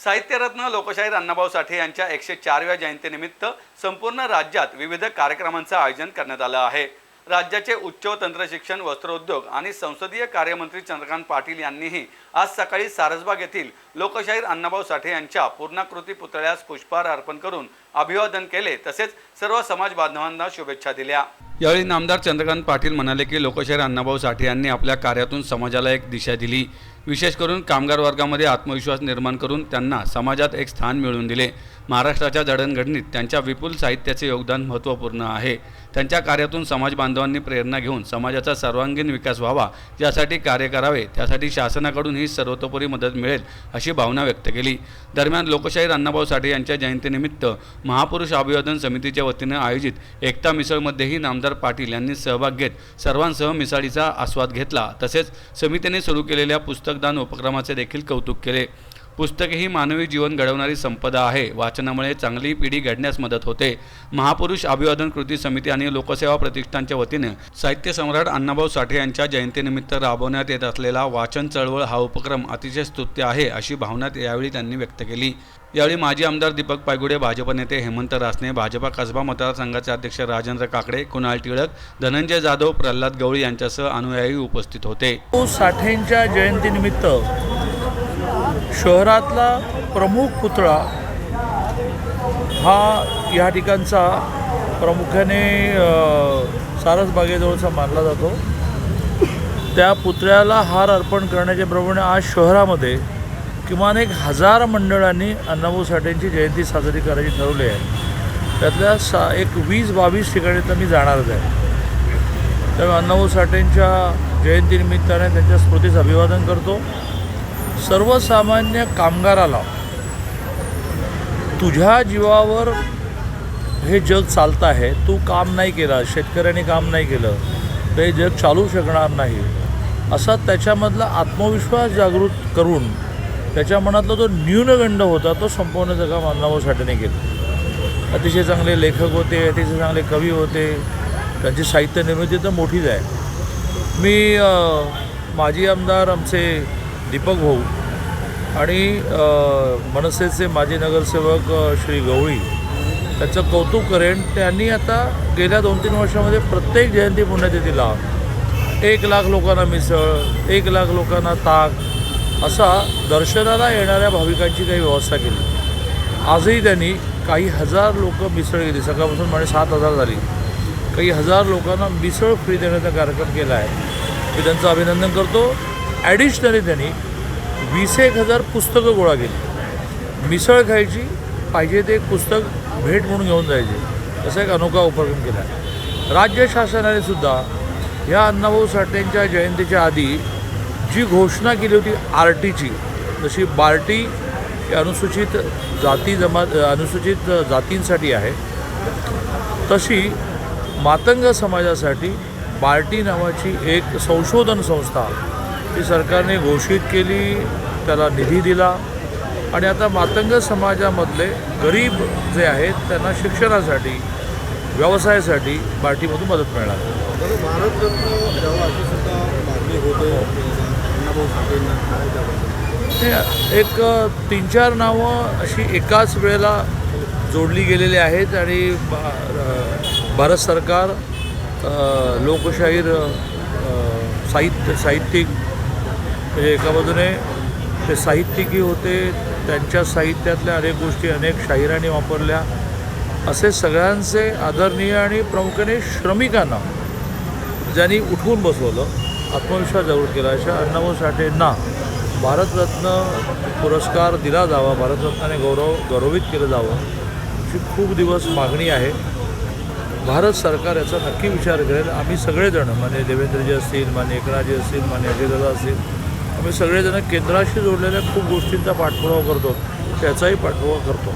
साहित्यरत्न लोकशाहीर अण्णाभाऊ साठे यांच्या एकशे चारव्या जयंतीनिमित्त संपूर्ण राज्यात विविध कार्यक्रमांचं आयोजन करण्यात आलं आहे. राज्याचे उच्च व तंत्रशिक्षण वस्त्रोद्योग आणि संसदीय कार्यमंत्री चंद्रकांत पाटील यांनीही आज सकाळी सारसबाग येथील लोकशाहीर अण्णाभाऊ साठे यांच्या पूर्णाकृती पुतळ्यास पुष्पहार अर्पण करून अभिवादन केले. तसेच सर्व समाज बांधवांना शुभेच्छा दिल्या. यावेळी नामदार चंद्रकांत पाटील म्हणाले की लोकशाहीर अण्णाभाऊ साठे यांनी आपल्या कार्यातून समाजाला एक दिशा दिली. विशेष करून कामगार वर्गामध्ये आत्मविश्वास निर्माण करून त्यांना समाजात एक स्थान मिळवून दिले. महाराष्ट्राच्या जडणघडणीत त्यांच्या विपुल साहित्याचे योगदान महत्त्वपूर्ण आहे. त्यांच्या कार्यातून समाज बांधवांनी प्रेरणा घेऊन समाजाचा सर्वांगीण विकास व्हावा यासाठी कार्य करावे त्यासाठी शासनाकडून ही सर्वतोपरी मदत मिळेल अशी भावना व्यक्त केली. दरम्यान लोकशाहीर अण्णाभाऊ साठे यांच्या जयंतीनिमित्त महापुरुष अभिवादन समितीच्या वतीने आयोजित एकता मिसळमध्येही नामदार पाटील यांनी सहभाग घेत सर्वांसह मिसाळीचा आस्वाद घेतला. तसेच समितीने सुरू केलेल्या पुस्तकदान उपक्रमाचे देखील कौतुक केले. पुस्तके ही मानवी जीवन घडवणारी संपदा आहे. वाचनामुळे चांगली पिढी घडण्यास मदत होते. महापुरुष अभिवादन कृती समिती आणि लोकसेवा प्रतिष्ठानच्या वतीने साहित्य सम्राट अण्णाभाऊ साठे यांच्या जयंतीनिमित्त राबवण्यात येत असलेला वाचन चळवळ हा उपक्रम अतिशय स्तुत्य आहे अशी भावना यावेळी त्यांनी व्यक्त केली. यावेळी माजी आमदार दीपक पायगुडे भाजप नेते हेमंत रासने भाजपा कसबा मतदारसंघाचे अध्यक्ष राजेंद्र काकडे कुणाल टिळक धनंजय जाधव प्रल्हाद गवळी यांच्यासह अनुयायी उपस्थित होते. साठेंच्या जयंतीनिमित्त शहरातला प्रमुख पुतळा हा या ठिकाणचा प्रामुख्याने सारसबागेजवळचा मानला जातो. त्या पुतळ्याला हार अर्पण करण्याच्या प्रमाणे आज शहरामध्ये किमान एक हजार मंडळांनी अण्णाभाऊ साठेंची जयंती साजरी करायची ठरवली आहे. त्यातल्या सा एक वीस बावीस ठिकाणी तर मी जाणारच आहे. त्यामुळे अण्णाभाऊ साठेंच्या जयंतीनिमित्ताने त्यांच्या स्मृतीचं अभिवादन करतो. सर्वसामान्य कामगाराला तुझ्या जीवावर हे जग चालतं आहे तू काम नाही केलं शेतकऱ्याने काम नाही केलं तर हे जग चालू शकणार नाही. असा त्याच्यामधला आत्मविश्वास जागृत करून त्याच्या मनातला जो न्यूनगंड होता तो संपवण्याचं काम अण्णाभाऊ साठेने केलं. अतिशय चांगले लेखक होते अतिशय चांगले कवी होते त्यांची साहित्य निर्मिती तर मोठीच आहे. मी माजी आमदार आमचे दीपक भाऊ आणि मनसेचे माजी नगरसेवक श्री गवळी. त्याचं कौतुक करेन. त्यांनी आता गेल्या दोन तीन वर्षामध्ये प्रत्येक जयंती पुण्यतिथीला एक लाख लोकांना मिसळ एक लाख लोकांना ताक असा दर्शनाला येणाऱ्या भाविकांची काही व्यवस्था केली. आजही त्यांनी काही हजार लोक मिसळ गेली सकाळपासून म्हणजे सात हजार झाली. काही हजार लोकांना मिसळ फ्री देण्याचा कार्यक्रम केला आहे. मी त्यांचं अभिनंदन करतो. ॲडिशनली त्यांनी वीस एक हजार पुस्तकं गोळा केली. मिसळ खायची पाहिजे ते एक पुस्तक भेट म्हणून घेऊन जायचे. असा एक अनोखा उपक्रम केला. आहे राज्य शासनाने सुद्धा ह्या अण्णाभाऊ साठेंच्या जयंतीच्या आधी जी घोषणा केली होती आर टीची जशी बार्टी अनुसूचित जाती जमा अनुसूचित जातींसाठी आहे तशी मातंग समाजासाठी बार्टी नावाची एक संशोधन संस्था ही सरकारने घोषित केली त्याला निधी दिला. आणि आता मातंग समाजामधले गरीब जे आहेत त्यांना शिक्षणासाठी व्यवसायासाठी बार्टीमधून मदत मिळणार. हे एक तीन चार नावं अशी एकाच वेळेला जोडली गेलेली आहेत आणि भारत सरकार लोकशाहीर साहित्य साहित्यिक म्हणजे एका बाजूने ते साहित्यिकी होते त्यांच्या साहित्यातल्या अनेक गोष्टी अनेक शाहिरांनी वापरल्या. असे सगळ्यांचे आदरणीय आणि प्रामुख्याने श्रमिकांना ज्यांनी उठवून बसवलं आत्मविश्वास जागृत केला. अशा अण्णाभाऊ साठेंना भारतरत्न पुरस्कार दिला जावा भारतरत्नाने गौरव गौरवित केलं जावं अशी खूप दिवस मागणी आहे. भारत सरकार याचा नक्की विचार करेल. आम्ही सगळेजण मान्य देवेंद्रजी असतील मान्य एकनाथजी असतील मान्य अजयदादा असतील आम्ही सगळेजण केंद्राशी जोडलेल्या खूप गोष्टींचा पाठपुरावा करतो त्याचाही पाठपुरावा करतो.